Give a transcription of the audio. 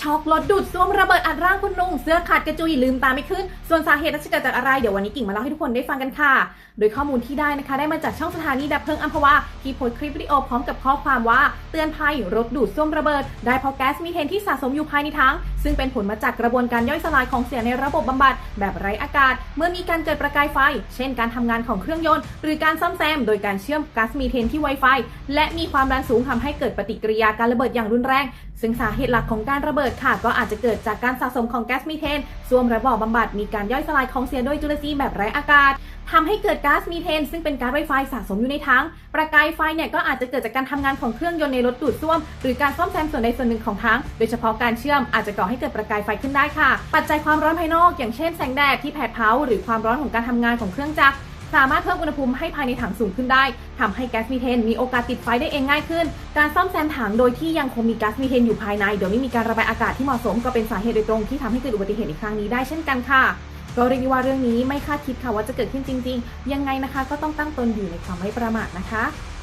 ช็อกรถดูดซ่วมระเบิดอัดร่างคุณลุงเสื้อขาดกระจุยลืมตาไม่ขึ้น ส่วนสาเหตุน่าจะเกิดจากอะไร เดี๋ยววันนี้กิ่งมาเล่าให้ทุกคนได้ฟังกันค่ะ โดยข้อมูลที่ได้นะคะ ได้มาจากช่องสถานีดับเพลิงอัมพวาที่โพสต์คลิปวิดีโอพร้อมกับข้อความว่า เตือนภัยรถดูดซ่วมระเบิด ได้เพราะแก๊สมีเทนที่สะสมอยู่ภายในถังซึ่งเป็นผลมาจากกระบวนการย่อยสลายของเสียในระบบบำบัด แบบไร้อากาศ เมื่อมีการเกิดประกายไฟ เช่น การทำงานของเครื่องยนต์ หรือการซ่อมแซม โดยการเชื่อมก๊าซมีเทนที่ไวไฟและมีความดันสูงทำให้เกิดปฏิกิริยาการระเบิดอย่างรุนแรง ซึ่งสาเหตุหลักของการระเบิดค่ะ ก็อาจจะเกิดจากการสะสมของแก๊สมีเทนส่วมระบบบำบัดมีการย่อยสลายของเสียโดยจุลทรีย์แบบไร้อากาศทำให้เกิดก๊าซมีเทน ซึ่งเป็นก๊าซไวไฟสะสมอยู่ในถัง ประกายไฟเนี่ยก็อาจจะเกิดจากการทำงานของเครื่องยนต์ในรถดูดซ่วม หรือการซ่อมแซมส่วนใดส่วนหนึ่งของถัง โดยเฉพาะการเชื่อมอาจจะก่อให้เกิดประกายไฟขึ้นได้ค่ะ ปัจจัยความร้อนภายนอก อย่างเช่นแสงแดดที่แผดเผาหรือความร้อนของการทำงานของเครื่องจักร สามารถเพิ่มอุณหภูมิให้ภายในถังสูงขึ้นได้ทำให้แก๊สมีเทนมีโอกาสติดไฟได้เองง่ายขึ้น การซ่อมแซมถังโดยที่ยังคงมีแก๊สมีเทนอยู่ภายใน โดยไม่มีการระบายอากาศที่เหมาะสมก็เป็นสาเหตุโดยตรงที่ทำให้เกิดอุบัติเหตุในครั้งนี้ได้เช่นกันค่ะก็เรียกว่าเรื่องนี้ไม่คาดคิดค่ะว่าจะเกิดขึ้นจริง ๆ ยังไงนะคะ ก็ต้องตั้งตนอยู่ในความไม่ประมาทนะคะ